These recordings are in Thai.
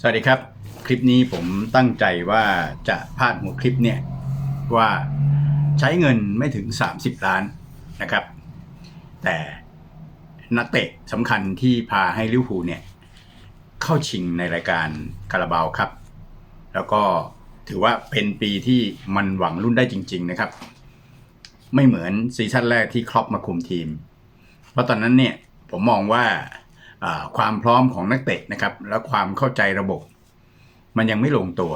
สวัสดีครับ คลิปนี้ผมตั้งใจว่าจะพาดหัวคลิปเนี่ยว่าใช้เงินไม่ถึง 30 ล้านนะครับ แต่นักเตะสำคัญที่พาให้ลิเวอร์พูลเนี่ยเข้าชิงในรายการคาราบาวครับ แล้วก็ถือว่าเป็นปีที่มันหวังรุ่นได้จริง ๆนะครับ ไม่เหมือนซีซั่นแรกที่ครอปมาคุมทีม เพราะตอนนั้นเนี่ยผมมองว่า ความพร้อมของนักเตะนะครับ และความเข้าใจระบบ มันยังไม่ลงตัว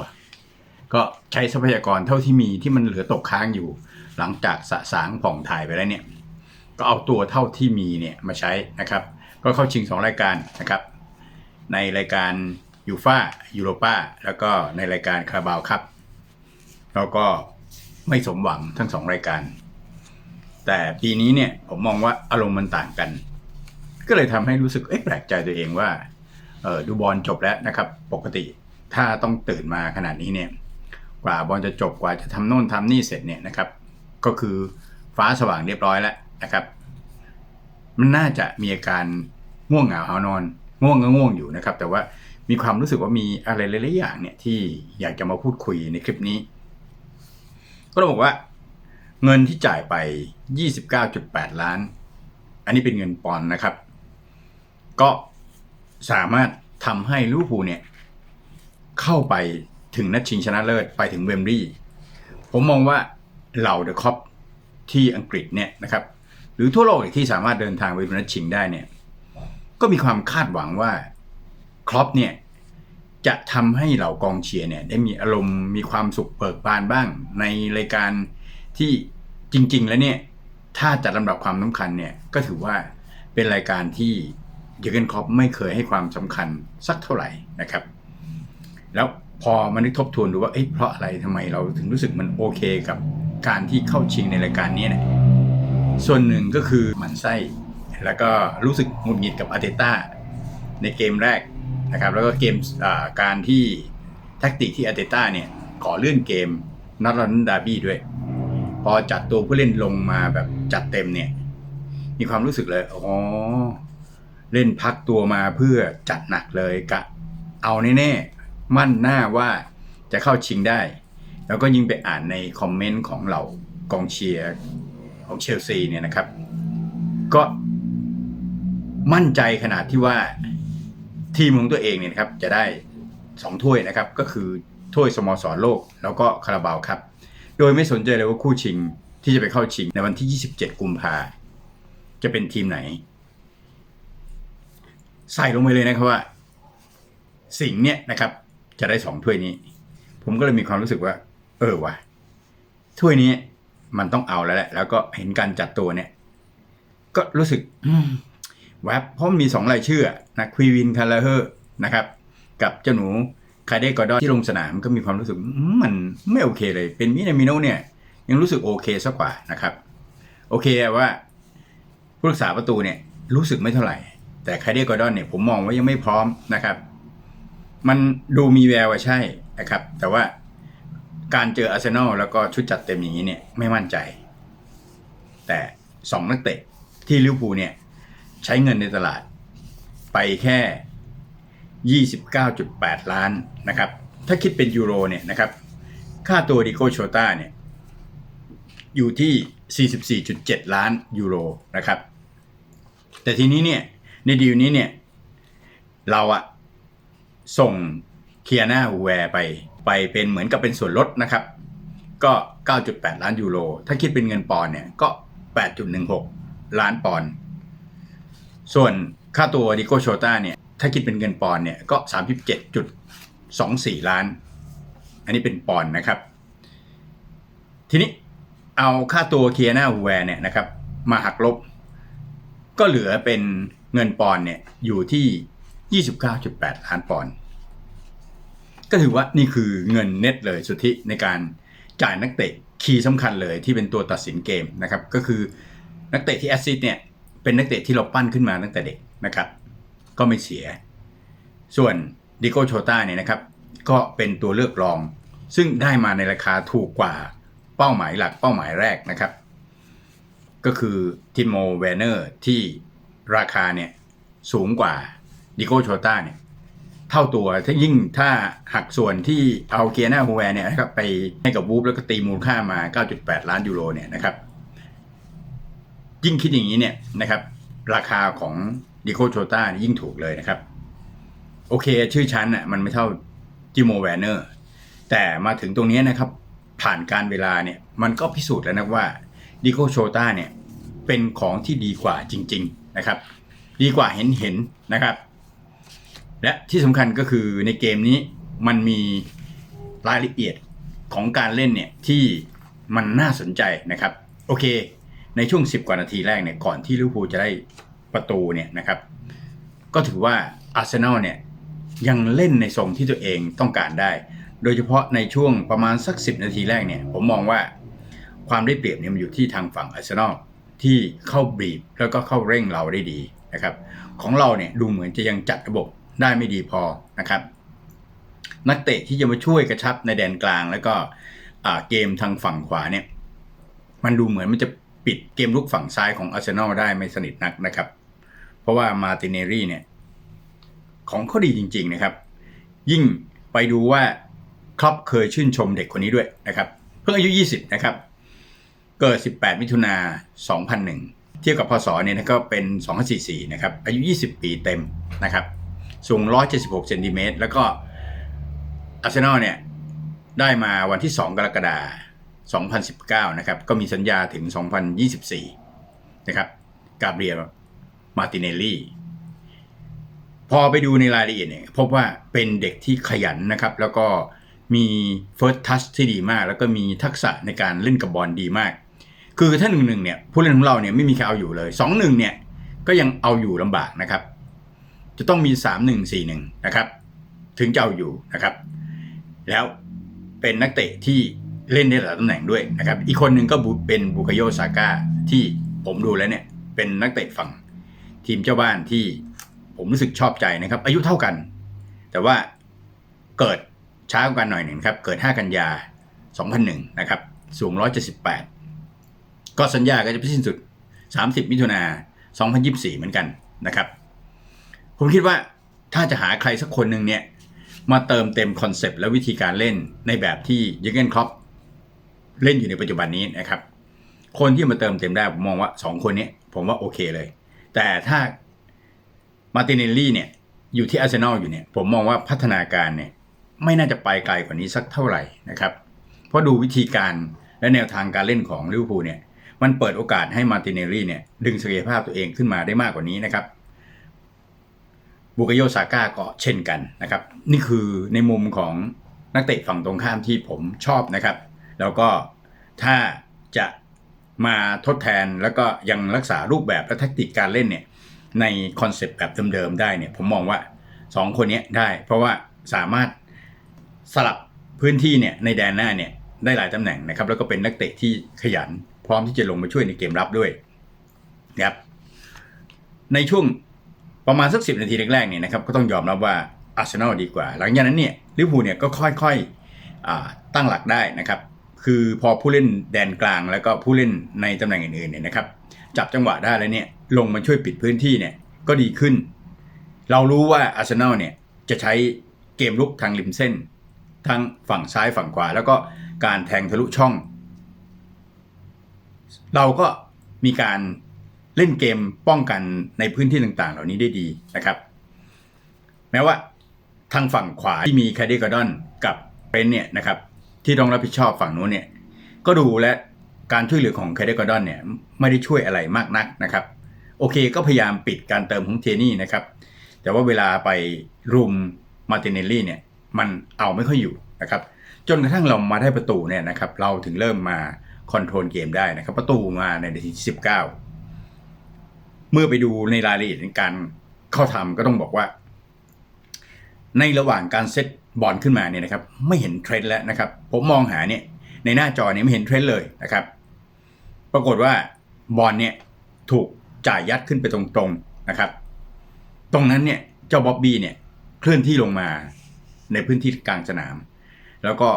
ก็ใช้ทรัพยากรเท่าที่มีที่มันเหลือตกค้างอยู่ หลังจากสะสางผ่องถ่ายไปแล้วเนี่ย ก็เอาตัวเท่าที่มีเนี่ยมาใช้นะครับ ก็เข้าชิง 2 รายการนะครับ ในรายการยูฟ่ายูโรปาแล้วก็ในรายการคาราบาวครับ แล้วก็ไม่สมหวังทั้งสองรายการ แต่ปีนี้เนี่ยผมมองว่าอารมณ์มันต่างกัน ก็เลยทำให้รู้สึกเอ๊ะแปลกใจตัวเองว่าเออดูบอลจบแล้วนะครับ ปกติถ้าต้องตื่นมาขนาดนี้เนี่ยกว่าบอลจะจบกว่าจะทำโน่นทำนี่เสร็จเนี่ยนะครับ ก็คือฟ้าสว่างเรียบร้อยแล้วนะครับ มันน่าจะมีอาการง่วงเหงาหานอน ง่วงก็ง่วงอยู่นะครับ แต่ว่ามีความรู้สึกว่ามีอะไรหลายๆอย่างเนี่ยที่อยากจะมาพูดคุยในคลิปนี้ ก็ต้องบอกว่า เงินที่จ่ายไป 29.8 ล้าน อันนี้เป็นเงินปอนนะครับ ก็สามารถทำให้ลิเวอร์พูลเนี่ย เข้าไปถึงนัดชิงชนะเลิศไปถึงเวมบลีย์ผมมองว่าเหล่าเดอะคอปที่อังกฤษเนี่ยนะครับหรือทั่วโลกที่สามารถเดินทางไปดูนัดชิงได้เนี่ย ก็มีความคาดหวังว่าครอปเนี่ยจะทำให้เหล่ากองเชียร์เนี่ย ได้มีอารมณ์มีความสุขเบิกบานบ้าง ในรายการที่จริง ๆ แล้วเนี่ย ถ้าจัดลำดับความสำคัญเนี่ย ก็ถือว่าเป็นรายการที่ เยอร์เกนคอปไม่เคยให้ความสำคัญสักเท่าไหร่นะครับ แล้วพอมานึกทบทวนดูว่าเอ๊ะเพราะอะไรทำไมเราถึงรู้สึกมันโอเคกับการที่เข้าชิงในรายการนี้เนี่ยส่วนหนึ่งก็คือหมันไส้ แล้วก็รู้สึกหงุดหงิดกับอาร์เตต้าในเกมแรกนะครับ แล้วก็เกมการที่แท็กติกที่อาร์เตต้าเนี่ยขอเลื่อนเกมนัดรันดาร์บี้ด้วย พอจัดตัวผู้เล่นลงมาแบบจัดเต็มเนี่ย มีความรู้สึกเลย อ๋อ เล่นพักตัวมาเพื่อจัดหนักเลยกะ เอาแน่ๆมั่นหน้าว่าจะเข้าชิงได้ แล้วก็ยิ่งไปอ่านในคอมเมนต์ของเหล่ากองเชียร์ของเชลซีเนี่ยนะครับ ก็มั่นใจขนาดที่ว่าทีมของตัวเองเนี่ยนะครับจะได้สองถ้วยนะครับ ก็คือถ้วยสโมสรโลกแล้วก็คาราบาวครับ โดยไม่สนใจเลยว่าคู่ชิงที่จะไปเข้าชิงในวันที่ 27 กุมภาจะเป็นทีมไหน ใส่ลงไปเลยนะครับว่า สิ่งเนี้ยนะครับ จะได้สองถ้วยนี้ ผมก็เลยมีความรู้สึกว่า เออวะถ้วยนี้มันต้องเอาแล้วแหละ แล้วก็เห็นการจัดตัวเนี่ย ก็รู้สึกแวบเพราะมันมีสองรายชื่อนะควีวินคาราเฮอร์นะครับ กับเจ้าหนูคาเดกอร์ดอนที่ลงสนามก็มีความรู้สึกมันไม่โอเคเลย เป็นมินามิโนเนี่ย ยังรู้สึกโอเคสักกว่านะครับ โอเคว่าผู้รักษาประตูเนี่ย รู้สึกไม่เท่าไหร่ แต่คาเดียกอร์ดอนเนี่ยผมมองว่ายังไม่พร้อมนะครับ มันดูมีแววว่าใช่นะครับ แต่ว่าการเจออาร์เซนอลแล้วก็ชุดจัดเต็มอย่างนี้เนี่ยไม่มั่นใจ แต่สองนักเตะที่ลิเวอร์พูลเนี่ยใช้เงินในตลาดไปแค่ 29.8 ล้านนะครับ ถ้าคิดเป็นยูโรเนี่ยนะครับ ค่าตัวดิโกโชตาเนี่ยอยู่ที่ 44.7 ล้านยูโรนะครับ แต่ทีนี้เนี่ย ในดีลนี้เนี่ย เราอะส่งเคียนาฮูแวร์ไปไปเป็นเหมือนกับเป็นส่วนลดนะครับ ก็ 9.8 ล้านยูโร ถ้าคิดเป็นเงินปอนเนี่ยก็ 8.16 ล้านปอนส่วนค่าตัวดิโกโชต้าเนี่ย ถ้าคิดเป็นเงินปอนเนี่ยก็ 37.24 ล้าน อันนี้เป็นปอนนะครับ ทีนี้เอาค่าตัวเคียนาฮูแวร์เนี่ยนะครับ มาหักลบ ก็เหลือเป็น เงินปอนเนี่ยอยู่ที่ 29.8 ล้านปอนก็ถือว่านี่คือเงินเน็ตเลยสุทธิในการจ่ายนักเตะคีย์สำคัญเลยที่เป็นตัวตัดสินเกมนะครับก็คือนักเตะที่แอสซิสต์เนี่ยเป็นนักเตะที่เราปั้นขึ้นมาตั้งแต่เด็กนะครับ ก็ไม่เสีย ส่วนดิโกโชตาเนี่ยนะครับ ก็เป็นตัวเลือกรอง ซึ่งได้มาในราคาถูกกว่าเป้าหมายหลักเป้าหมายแรกนะครับ ก็คือทิโมเวเนอร์ที่ ราคาเนี่ยสูงกว่าดิโกโชต้าเนี่ยเท่าตัวถ้ายิ่งถ้าหักส่วนที่เอาเกียร์หน้าฮูแวร์เนี่ยนะครับไปให้กับวูฟแล้วก็ตีมูลค่ามา 9.8 ล้านยูโรเนี่ยนะครับ ยิ่งคิดอย่างนี้เนี่ยนะครับ ราคาของดิโคโชต้ายิ่งถูกเลยนะครับ โอเค ชื่อชั้นอะมันไม่เท่าจิโมแวนเนอร์แต่มาถึงตรงนี้นะครับ ผ่านการเวลาเนี่ยมันก็พิสูจน์แล้วนะว่าดิโคโชต้าเนี่ยเป็นของที่ดีกว่าจริง ๆ นะครับ ดีกว่าเห็นเห็นนะครับ และที่สำคัญก็คือในเกมนี้มันมีรายละเอียดของการเล่นเนี่ยที่มันน่าสนใจนะครับ โอเค ในช่วง 10 กว่านาทีแรกเนี่ยก่อนที่ลิเวอร์พูลจะได้ประตูเนี่ยนะครับ ก็ถือว่าอาร์เซนอลเนี่ยยังเล่นในทรงที่ตัวเองต้องการได้ โดยเฉพาะในช่วงประมาณสัก 10 นาทีแรกเนี่ยผมมองว่าความได้เปรียบเนี่ยมันอยู่ที่ทางฝั่งอาร์เซนอล ที่เข้าบีบแล้วก็เข้าเร่งเราได้ดีนะครับ ของเราเนี่ยดูเหมือนจะยังจัดระบบได้ไม่ดีพอนะครับ นักเตะที่จะมาช่วยกระชับในแดนกลาง แล้วก็เกมทางฝั่งขวาเนี่ย มันดูเหมือนมันจะปิดเกมลุกฝั่งซ้ายของอาร์เซนอลได้ไม่สนิทนักนะครับ เพราะว่ามาติเนรี่เนี่ย ของเขาดีจริง ๆนะครับ ยิ่งไปดูว่าครอปเคยชื่นชมเด็กคนนี้ด้วยนะครับ เพิ่งอายุ 20 นะครับ เกิด 18 มิถุนา 2001 เทียบกับพศเนี่ยก็เป็น 2544 นะครับ อายุ 20 ปีเต็มนะครับ สูง 176 เซนติเมตร แล้วก็อาร์เซนอลเนี่ย ได้มาวันที่ 2 กรกฎาคม 2019 นะครับ ก็มีสัญญาถึง 2024 นะครับ กาเบรียล มาติเนลลี่ พอไปดูในรายละเอียดเนี่ยพบว่าเป็นเด็กที่ขยันนะครับ แล้วก็มีเฟิร์สทัชที่ดีมาก แล้วก็มีทักษะในการเล่นกับบอลดีมาก คือถ้าหนึ่งหนึ่งเนี่ยผู้เล่นของเราเนี่ยไม่มีใครเอาอยู่เลยสองหนึ่งเนี่ยก็ยังเอาอยู่ลำบากนะครับ จะต้องมีสามหนึ่งสี่หนึ่งนะครับ ถึงจะเอาอยู่นะครับ แล้วเป็นนักเตะที่เล่นได้หลายตำแหน่งด้วยนะครับ อีกคนหนึ่งก็เป็นบุคโยซาก้าที่ผมดูแล้วเนี่ยเป็นนักเตะฝั่งทีมเจ้าบ้านที่ผมรู้สึกชอบใจนะครับ อายุเท่ากัน แต่ว่าเกิดช้ากว่ากันหน่อยหนึ่งครับ เกิด 5 กันยา 2001 นะครับ สูง 178 ก็สัญญาก็จะไปสิ้นสุด 30 มิถุนา2024 เหมือนกันนะครับ ผมคิดว่าถ้าจะหาใครสักคนหนึ่งเนี่ยมาเติมเต็มคอนเซปต์และวิธีการเล่นในแบบที่ยูเกนครอปเล่นอยู่ในปัจจุบันนี้นะครับ คนที่มาเติมเต็มได้ผมมองว่า 2 คนนี้ผมว่าโอเคเลย แต่ถ้ามาติเนลลี่เนี่ยอยู่ที่อาร์เซนอลอยู่เนี่ยผมมองว่าพัฒนาการเนี่ยไม่น่าจะไปไกลกว่านี้สักเท่าไหร่นะครับ เพราะดูวิธีการและแนวทางการเล่นของลิเวอร์พูลเนี่ย มันเปิดโอกาสให้มาร์ติเนลลี่เนี่ยดึงศักยภาพตัวเองขึ้นมาได้มากกว่านี้นะครับบุกโยซาก้าก็เช่นกันนะครับ นี่คือในมุมของนักเตะฝั่งตรงข้ามที่ผมชอบนะครับ แล้วก็ถ้าจะมาทดแทนแล้วก็ยังรักษารูปแบบและแทคติกการเล่นเนี่ยในคอนเซปต์แบบเดิมๆได้เนี่ยผมมองว่า 2 คนนี้ได้ เพราะว่าสามารถสลับพื้นที่เนี่ยในแดนหน้าเนี่ยได้หลายตำแหน่งนะครับ แล้วก็เป็นนักเตะที่ขยัน พร้อมที่จะลงมาช่วยในเกมรับด้วยนะครับในช่วงประมาณสักสินาทีแรกๆเนี่ยนะครับก็ต้องยอมรับว่าอาร์เซนอลดีกว่า หลังจากนั้นเนี่ยลิเวอร์พูลเนี่ยก็ค่อยๆตั้งหลักได้นะครับ คือพอผู้เล่นแดนกลางแล้วก็ผู้เล่นในตำแหน่งอื่นๆเนี่ยนะครับ จับจังหวะได้แล้วเนี่ยลงมาช่วยปิดพื้นที่เนี่ยก็ดีขึ้น เรารู้ว่าอาร์เซนอลเนี่ยจะใช้เกมลุกทางริมเส้น ทั้งฝั่งซ้ายฝั่งขวา แล้วก็การแทงทะลุช่อง เราก็มีการเล่นเกมป้องกันในพื้นที่ต่างๆ เหล่านี้ได้ดีนะครับ แม้ว่าทางฝั่งขวาที่มีแคดดี้กอร์ดอนกับเป็นเนี่ยนะครับที่ต้องรับผิดชอบฝั่งนู้นเนี่ยก็ดูและการช่วยเหลือของแคดดี้กอร์ดอนเนี่ยไม่ได้ช่วยอะไรมากนักนะครับ โอเคก็พยายามปิดการเติมของเทนี่นะครับ แต่ว่าเวลาไปรุมมาติเนลลี่เนี่ยมันเอาไม่ค่อยอยู่นะครับ จนกระทั่งเรามาได้ประตูเนี่ยนะครับ เราถึงเริ่มมา คอนโทรลเกมได้นะครับ ประตูมาในนาทีที่19เมื่อไปดูในรายละเอียดในการเข้าทำก็ต้องบอกว่า ในระหว่างการเซตบอลขึ้นมาเนี่ยนะครับ ไม่เห็นเทรนด์แล้วนะครับ ผมมองหาเนี่ย ในหน้าจอเนี่ยไม่เห็นเทรนด์เลยนะครับ ปรากฏว่าบอลเนี่ยถูกจ่ายยัดขึ้นไปตรงๆนะครับ ตรงนั้นเนี่ยเจ้าบ๊อบบี้เนี่ยเคลื่อนที่ลงมาในพื้นที่กลางสนาม แล้วก็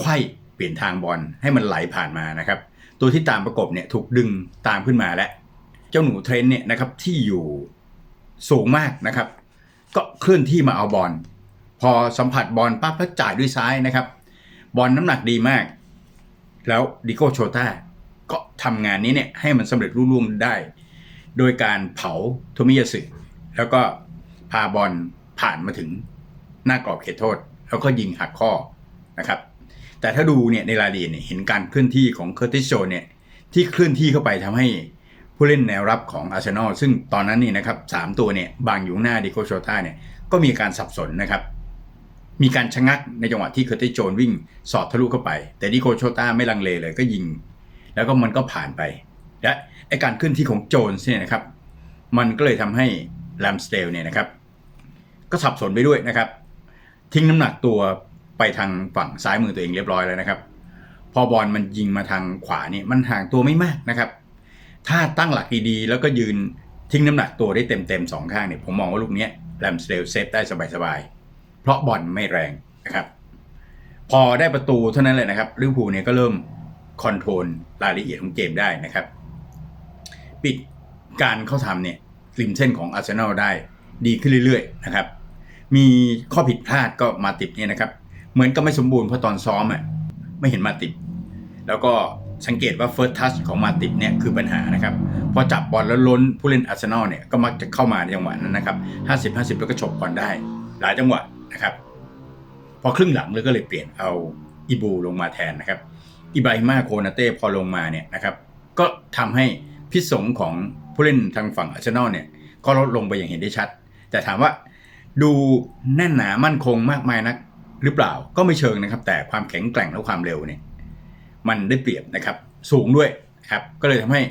ไขว้ เปลี่ยนทางบอลให้มันไหลผ่านมานะครับ ตัวที่ตามประกบเนี่ยถูกดึงตามขึ้นมาและเจ้าหนูเทรนเนี่ยนะครับที่อยู่สูงมากนะครับ ก็เคลื่อนที่มาเอาบอลพอสัมผัสบอลปั๊บแล้วจ่ายด้วยซ้ายนะครับ บอลน้ำหนักดีมาก แล้วดิโกโชต้าก็ทำงานนี้เนี่ยให้มันสำเร็จรุ่ร่วงได้ โดยการเผาโทมิยาสึแล้วก็พาบอลผ่านมาถึงหน้ากรอบเขตโทษ แล้วก็ยิงหักข้อนะครับ แต่ถ้าดูเนี่ยในรายละเอียดเนี่ยเห็นการเคลื่อนที่ของเคอร์ติสโจเนี่ยที่เคลื่อนที่เข้าไปทำให้ผู้เล่นแนวรับของอาร์เซนอลซึ่งตอนนั้นนี่นะครับสามตัวเนี่ยบางอยู่หน้าดิโกโชต้าเนี่ยก็มีการสับสนนะครับ มีการชะงักในจังหวะที่เคอร์ติสโจนวิ่งสอดทะลุเข้าไป แต่ดิโกโชต้าไม่ลังเลเลยก็ยิง แล้วก็มันก็ผ่านไป และไอการเคลื่อนที่ของโจนเนี่ยนะครับ มันก็เลยทำให้แลมสเตลเนี่ยนะครับ ก็สับสนไปด้วยนะครับ ทิ้งน้ำหนักตัว ไปทางฝั่งซ้ายมือตัวเองเรียบร้อยแล้วนะครับ พอบอลมันยิงมาทางขวานี่มันห่างตัวไม่มากนะครับ ถ้าตั้งหลักดีๆแล้วก็ยืนทิ้งน้ำหนักตัวได้เต็มๆสองข้างเนี่ยผมมองว่าลูกนี้แลมสเตลเซฟได้สบายๆ เพราะบอลไม่แรงนะครับ พอได้ประตูเท่านั้นเลยนะครับลิเวอร์พูลเนี่ยก็เริ่มคอนโทรลรายละเอียดของเกมได้นะครับ ปิดการเข้าทำเนี่ยริมเส้นของอาร์เซนอลได้ดีขึ้นเรื่อยๆนะครับ มีข้อผิดพลาดก็มาติดเนี่ยนะครับ เหมือนกับไม่สมบูรณ์เพราะตอนซ้อมอะไม่เห็นมาติด แล้วก็สังเกตว่าเฟิร์สทัชของมาติดเนี่ยคือปัญหานะครับ พอจับบอลแล้วล้นผู้เล่นอาร์เซนอลเนี่ยก็มักจะเข้ามาในจังหวะนั้นนะครับ50 50 แล้วก็ฉกบอลได้ หลายจังหวะนะครับ พอครึ่งหลังเลยก็เลยเปลี่ยนเอาอีบูลงมาแทนนะครับอิบราฮิมาโคนาเต้พอลงมาเนี่ยนะครับ ก็ทำให้พิษสงของผู้เล่นทางฝั่งอาร์เซนอลเนี่ยก็ลดลงไปอย่างเห็นได้ชัด แต่ถามว่าดูแน่นหนามั่นคงมากมายนัก หรือเปล่าก็ไม่เชิงนะครับ แต่ความแข็งแกร่งและความเร็วเนี่ยมันได้เปรียบนะครับ สูงด้วยครับ ก็เลยทำให้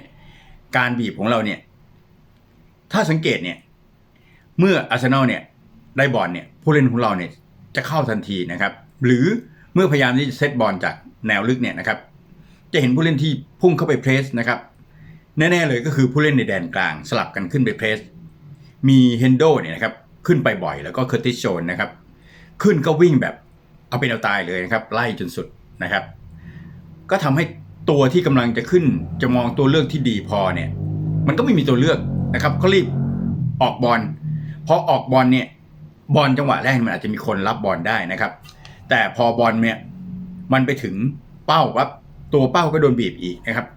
การบีบของเราเนี่ย ถ้าสังเกตเนี่ย เมื่ออาร์เซนอลเนี่ย ได้บอลเนี่ย ผู้เล่นของเราเนี่ยจะเข้าทันทีนะครับ หรือเมื่อพยายามที่จะเซตบอลจากแนวลึกเนี่ยนะครับ จะเห็นผู้เล่นที่พุ่งเข้าไปเพรสนะครับ แน่ๆเลยก็คือผู้เล่นในแดนกลางสลับกันขึ้นไปเพรส มีเฮนโดเนี่ยนะครับ ขึ้นไปบ่อยแล้วก็เคอร์ติสโชนนะครับ ขึ้นก็วิ่งแบบเอาเป็นเอาตายเลยนะครับ ไล่จนสุดนะครับ ก็ทำให้ตัวที่กำลังจะขึ้นจะมองตัวเลือกที่ดีพอเนี่ย มันก็ไม่มีตัวเลือกนะครับก็รีบออกบอลพอออกบอลเนี่ยบอลจังหวะแรกมันอาจจะมีคนรับบอลได้นะครับ แต่พอบอลเนี่ยมันไปถึงเป้าปั๊บตัวเป้าก็โดนบีบอีกนะครับ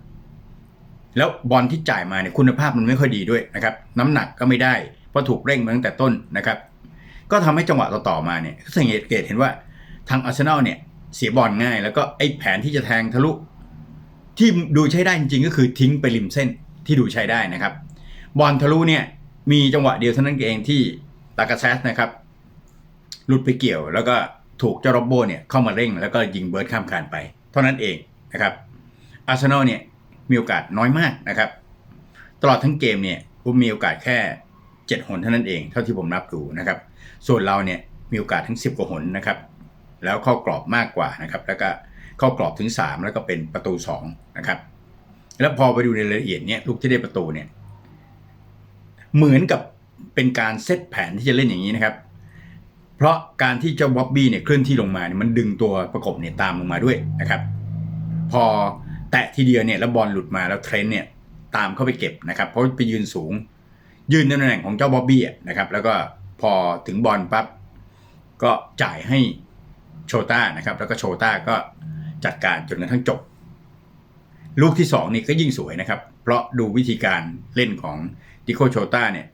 แล้วบอลที่จ่ายมาเนี่ยคุณภาพมันไม่ค่อยดีด้วยนะครับ น้ำหนักก็ไม่ได้เพราะถูกเร่งมาตั้งแต่ต้นนะครับ ก็ทำให้จังหวะต่อๆมาเนี่ยสังเกตเห็นว่าทางอาร์เซนอลเนี่ยเสียบอลง่าย แล้วก็ไอ้แผนที่จะแทงทะลุที่ดูใช้ได้จริงๆก็คือทิ้งไปริมเส้นที่ดูใช้ได้นะครับ บอลทะลุเนี่ยมีจังหวะเดียวเท่านั้นเองที่ตากาแซสนะครับหลุดไปเกี่ยว แล้วก็ถูกเจ้าโรบโบเนี่ยเข้ามาเร่ง แล้วก็ยิงเบิร์ดข้ามคานไป เท่านั้นเองนะครับอาร์เซนอลเนี่ยมีโอกาสน้อยมากนะครับ ตลอดทั้งเกมเนี่ยผมมีโอกาสแค่ 7 หนเท่านั้นเอง เท่าที่ผมนับดูนะครับ ส่วนเราเนี่ยมีโอกาสถึง 10 กว่าหนนะครับ แล้วเข้ากรอบมากกว่านะครับ แล้วก็เข้ากรอบถึง 3 แล้วก็เป็นประตู2นะครับ แล้วพอไปดูในรายละเอียดเนี่ยลูกที่ได้ประตูเนี่ยเหมือนกับเป็นการเซตแผนที่จะเล่นอย่างนี้นะครับ เพราะการที่เจ้าบ๊อบบี้เนี่ยเคลื่อนที่ลงมาเนี่ยมันดึงตัวประกบเนี่ยตามลงมาด้วยนะครับ พอแตะทีเดียวเนี่ยแล้วบอลหลุดมาแล้วเทรนเนี่ยตามเข้าไปเก็บนะครับ เพราะไปยืนสูง ยืนในตำแหน่งของเจ้าบ๊อบบี้อะนะครับ แล้วก็ พอถึงบอลปั๊บก็จ่ายให้โชต้านะครับ แล้วก็โชต้าก็จัดการจนกระทั่งจบ ลูกที่สองนี่ก็ยิ่งสวยนะครับ เพราะดูวิธีการเล่นของดิโกโชต้าเนี่ย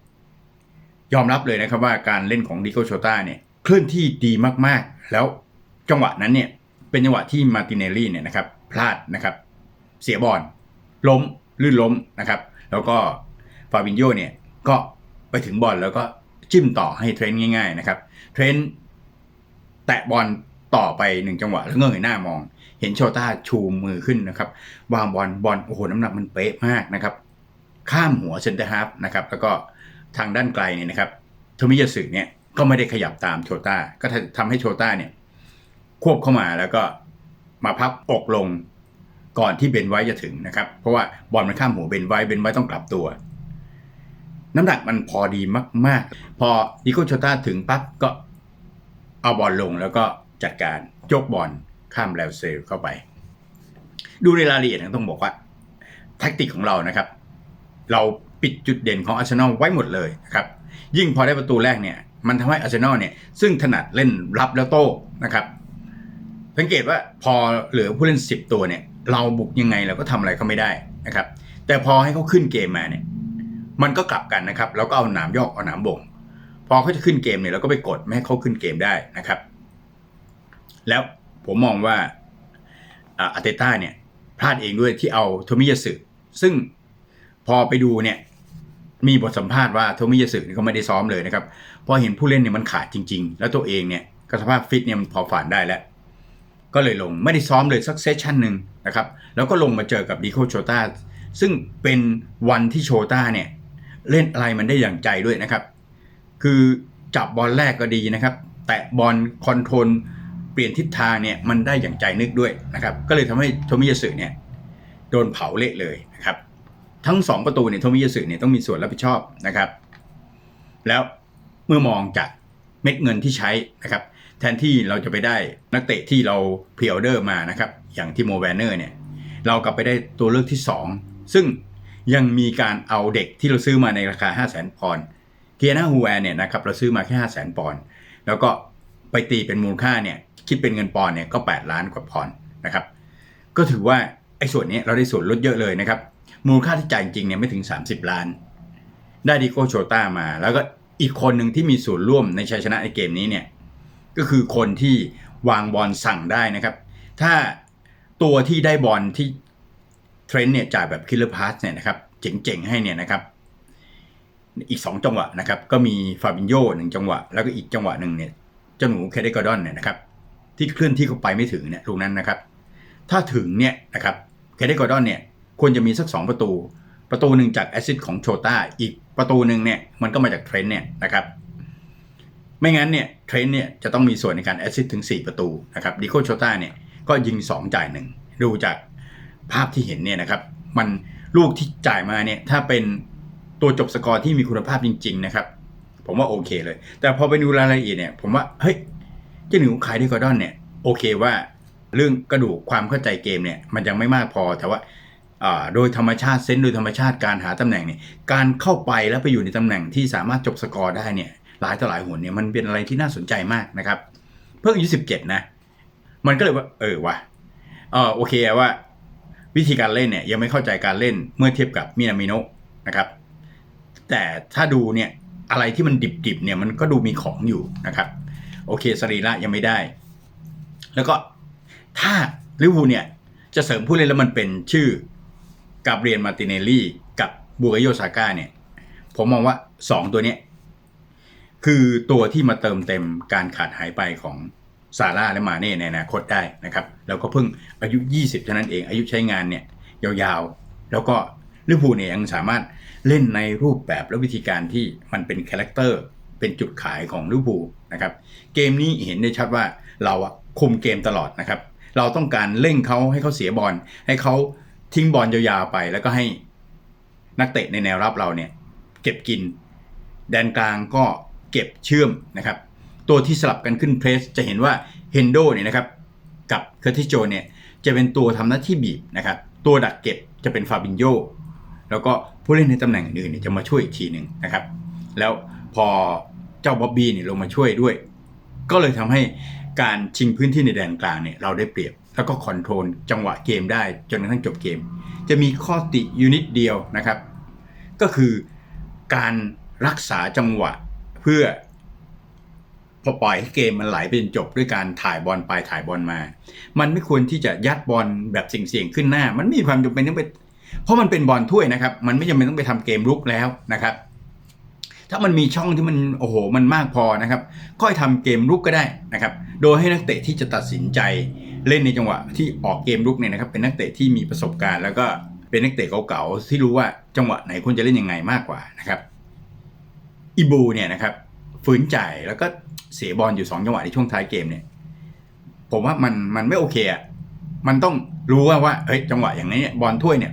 ยอมรับเลยนะครับว่าการเล่นของดิโกโชต้าเนี่ยเคลื่อนที่ดีมากๆ แล้วจังหวะนั้นเนี่ยเป็นจังหวะที่มาติเนลลี่เนี่ยนะครับพลาดนะครับ เสียบอลล้มลื่นล้มนะครับ แล้วก็ฟาบินโยเนี่ยก็ไปถึงบอลแล้วก็ จิ้มต่อให้เทรนต์ง่ายๆนะครับเทรนต์แตะบอลต่อไปหนึ่งจังหวะแล้วเงยหน้ามอง เห็นโชต้าชูมือขึ้นนะครับวางบอลบอลโอ้โหน้ำหนักมันเป๊ะมากนะครับ ข้ามหัวเซนเตอร์ฮาฟนะครับแล้วก็ทางด้านไกลเนี่ยนะครับโทมิยาสึเนี่ยก็ไม่ได้ขยับตามโชต้าก็ทำให้โชต้าเนี่ยควบเข้ามาแล้วก็มาพับอกลงก่อนที่เบนไว้จะถึงนะครับ เพราะว่าบอลมันข้ามหัวเบนไว้เบนไว้ต้องกลับตัว น้ำหนักมันพอดีมาก ๆ พอดิโกโชต้าถึงปั๊บก็เอาบอลลงแล้วก็จัดการยกบอลข้ามแลวเซลเข้าไป ดูในรายละเอียดต้องบอกว่าแท็กติกของเรานะครับ เราปิดจุดเด่นของอาร์เซนอลไว้หมดเลยนะครับยิ่งพอได้ประตูแรกเนี่ยมันทำให้อาร์เซนอลเนี่ยซึ่งถนัดเล่นรับแล้วโต้นะครับสังเกตว่าพอเหลือผู้เล่น 10 ตัวเนี่ย เราบุกยังไงเราก็ทำอะไรเขาไม่ได้นะครับ แต่พอให้เขาขึ้นเกมมาเนี่ย มันก็กลับกันนะครับ แล้วก็เอาหนามยอกเอาหนามบ่ง พอเขาจะขึ้นเกมเนี่ยเราก็ไปกดไม่ให้เขาขึ้นเกมได้นะครับ แล้วผมมองว่าอาเตต้าเนี่ยพลาดเองด้วยที่เอาโทมิยาสึซึ่งพอไปดูเนี่ยมีบทสัมภาษณ์ว่าโทมิยาสึนี่ก็ไม่ได้ซ้อมเลยนะครับพอเห็นผู้เล่นเนี่ยมันขาดจริง ๆ แล้วตัวเองเนี่ยก็สภาพฟิตเนี่ยมันพอฝ่านได้แล้ว ก็เลยลงไม่ได้ซ้อมเลยสักเซสชั่นหนึ่งนะครับ แล้วก็ลงมาเจอกับดิโคโชตาซึ่งเป็นวันที่โชตาเนี่ย เล่นอะไรมันได้อย่างใจด้วยนะครับ คือจับบอลแรกก็ดีนะครับ แตะบอลคอนโทรลเปลี่ยนทิศทางเนี่ยมันได้อย่างใจนึกด้วยนะครับ ก็เลยทำให้โทมิยาสึเนี่ยโดนเผาเละเลยนะครับ ทั้งสองประตูเนี่ยโทมิยาสึเนี่ยต้องมีส่วนรับผิดชอบนะครับ แล้วเมื่อมองจากเม็ดเงินที่ใช้นะครับ แทนที่เราจะไปได้นักเตะที่เราพรีออเดอร์มานะครับ อย่างที่โมแวนเนอร์เนี่ยเรากลับไปได้ตัวเลือกที่ 2 ซึ่ง ยังมีการเอาเด็กที่เราซื้อมาในราคา 5 0 0 0 0 0ปอนด์เกียร์นาฮูแวร์เนี่ยนะครับเราซื้อมาแค่ 5 0 0 0 0 0 ปอนด์แล้วก็ไปตีเป็นมูลค่าเนี่ยคิดเป็นเงินปอนด์เนี่ยก็ 8 ล้านกว่าปอนด์นะครับก็ถือว่าไอ้ส่วนนี้เราได้ส่วนลดเยอะเลยนะครับมูลค่าที่จ่ายจริงเนี่ยไม่ถึง 30 ล้าน ได้ดิโกโชต้ามา แล้วก็อีกคนหนึ่งที่มีส่วนร่วมในชัยชนะในเกมนี้เนี่ยก็คือคนที่วางบอลสั่งได้นะครับ ถ้าตัวที่ได้บอลที่ เทรนต์เนี่ยจ่ายแบบคิลเลอร์พาสเนี่ยนะครับเจ๋งๆให้เนี่ยนะครับ อีก 2 จังหวะนะครับ ก็มีฟาบินโยหนึ่งจังหวะ แล้วก็อีกจังหวะหนึ่งเนี่ยเจ้าหนูเคเดกอดอนเนี่ยนะครับ ที่เคลื่อนที่เข้าไปไม่ถึงเนี่ยลูกนั้นนะครับ ถ้าถึงเนี่ยนะครับเคเดกอดอนเนี่ยควรจะมีสัก 2 ประตู ประตูหนึ่งจากแอซิดของโชต้าอีกประตูหนึ่งเนี่ยมันก็มาจากเทรนต์เนี่ยนะครับไม่งั้นเนี่ยเทรนต์เนี่ยจะต้องมีส่วนในการแอซิดถึง 4 ประตูนะครับดิโคโชต้าเนี่ยก็ยิง 2 จ่ายหนึ่งดูจาก ภาพที่เห็นเนี่ยนะครับ มันลูกที่จ่ายมาเนี่ยถ้าเป็นตัวจบสกอร์ที่มีคุณภาพจริง ๆ นะครับ ผมว่าโอเคเลย แต่พอไปดูรายละเอียดเนี่ย ผมว่าเฮ้ยเจ้าหนูคายดิกอร์ดอนเนี่ยโอเคว่าเรื่องกระดูกความเข้าใจเกมเนี่ยมันยังไม่มากพอแต่ว่าโดยธรรมชาติเซนส์โดยธรรมชาติการหาตำแหน่งเนี่ยการเข้าไปแล้วไปอยู่ในตำแหน่งที่สามารถจบสกอร์ได้เนี่ยหลายต่อหลายหนเนี่ยมันเป็นอะไรที่น่าสนใจมากนะครับ เพิ่งอายุสิบเจ็ดนะ มันก็เลยว่า เออวะเออโอเคว่า วิธีการเล่นเนี่ยยังไม่เข้าใจการเล่นเมื่อเทียบกับมินามิโนะนะครับ แต่ถ้าดูเนี่ยอะไรที่มันดิบๆเนี่ยมันก็ดูมีของอยู่นะครับ โอเคสรีระยังไม่ได้ แล้วก็ถ้าลิเวอร์พูลเนี่ยจะเสริมผู้เล่นแล้วมันเป็นชื่อกาเบรียนมาติเนลลี่กับบูกโยซาก้าเนี่ย ผมมองว่า 2 ตัวเนี้ยคือตัวที่มาเติมเต็มการขาดหายไปของ ซาร่าและมาเน่ในอนาคตได้นะครับแล้วก็เพิ่งอายุ 20เท่านั้นเองอายุใช้งานเนี่ยยาวๆ แล้วก็ลิเวอร์พูลเนี่ยยังสามารถเล่นในรูปแบบและวิธีการที่มันเป็นคาแรคเตอร์เป็นจุดขายของลิเวอร์พูลนะครับเกมนี้เห็นได้ชัดว่าเราคุมเกมตลอดนะครับเราต้องการเร่งเขาให้เขาเสียบอล ให้เขาทิ้งบอลยาวๆไป แล้วก็ให้นักเตะในแนวรับเราเนี่ยเก็บกิน แดนกลางก็เก็บเชื่อมนะครับ ตัวที่สลับกันขึ้นเพรสจะเห็นว่าเฮนโดเนี่ยนะครับกับเคอร์ติโจเนี่ยจะเป็นตัวทำหน้าที่บีบนะครับตัวดักเก็บจะเป็นฟาบินโยแล้วก็ผู้เล่นในตำแหน่งอื่นเนี่ยจะมาช่วยอีกทีหนึ่งนะครับ แล้วพอเจ้าบ๊อบบี้เนี่ยลงมาช่วยด้วย ก็เลยทำให้การชิงพื้นที่ในแดนกลางเนี่ยเราได้เปรียบ แล้วก็คอนโทรลจังหวะเกมได้จนกระทั่งจบเกม จะมีข้อติยูนิตเดียวนะครับ ก็คือการรักษาจังหวะเพื่อ พอปล่อยให้เกมมันไหลไปจนจบด้วยการถ่ายบอลไปถ่ายบอลมา มันไม่ควรที่จะยัดบอลแบบเสี่ยงๆขึ้นหน้า มันไม่มีความจำเป็นต้องไป เพราะมันเป็นบอลถ้วยนะครับ มันไม่จำเป็นต้องไปทำเกมรุกแล้วนะครับ ถ้ามันมีช่องที่มันโอ้โหมันมากพอนะครับก็ให้ทำเกมรุกก็ได้นะครับ โดยให้นักเตะที่จะตัดสินใจเล่นในจังหวะที่ออกเกมรุกเนี่ยนะครับ เป็นนักเตะที่มีประสบการณ์ แล้วก็เป็นนักเตะเก่าๆที่รู้ว่าจังหวะไหนควรจะเล่นยังไงมากกว่านะครับอีบูเนี่ยนะครับ ฝืนใจแล้วก็เสียบอลอยู่สองจังหวะในช่วงท้ายเกมเนี่ย ผมว่ามันมันไม่โอเคอะมันต้องรู้ว่าว่าเฮ้ยจังหวะอย่างนี้เนี่ยบอลถ้วยเนี่ย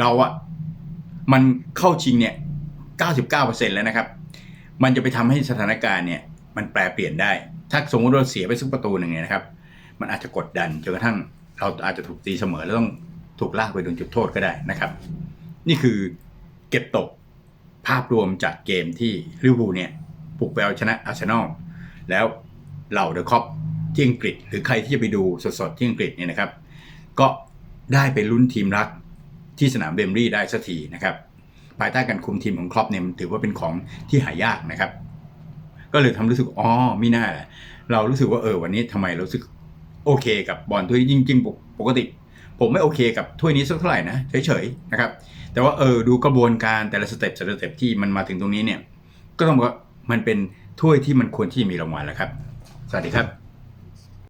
เราอะมันเข้าชิงเนี่ย99%แล้วนะครับ มันจะไปทำให้สถานการณ์เนี่ย มันแปลเปลี่ยนได้ ถ้าสมมติเราเสียไปสักประตูหนึ่งเนี่ยนะครับ มันอาจจะกดดันจนกระทั่งเราอาจจะถูกตีเสมอแล้วต้องถูกลากไปโดนจุดโทษก็ได้นะครับ นี่คือเก็บตกภาพรวมจากเกมที่ลิเวอร์พูลเนี่ย ปลุกไปเอาชนะอาร์เซนอลแล้วเหล่าเดอะคอปที่อังกฤษ หรือใครที่จะไปดูสดๆที่อังกฤษเนี่ยนะครับ ก็ได้ไปลุ้นทีมรักที่สนามเบมบลีย์ได้สักทีนะครับภายใต้การคุมทีมของครอปเนี่ยมันถือว่าเป็นของที่หายากนะครับ ก็เลยทำรู้สึกอ๋อมีหน้าเรารู้สึกว่าเออวันนี้ทำไมเรารู้สึกโอเคกับบอลถ้วยนี้จริงๆปกปกติ ผมไม่โอเคกับถ้วยนี้สักเท่าไหร่นะเฉยๆนะครับ แต่ว่าเออดูกระบวนการแต่ละสเต็ปแต่ละสเต็ปที่มันมาถึงตรงนี้เนี่ย ก็ต้องบอกว่า มันเป็นถ้วยที่มันควรที่มีรางวัลแล้วครับ สวัสดีครับ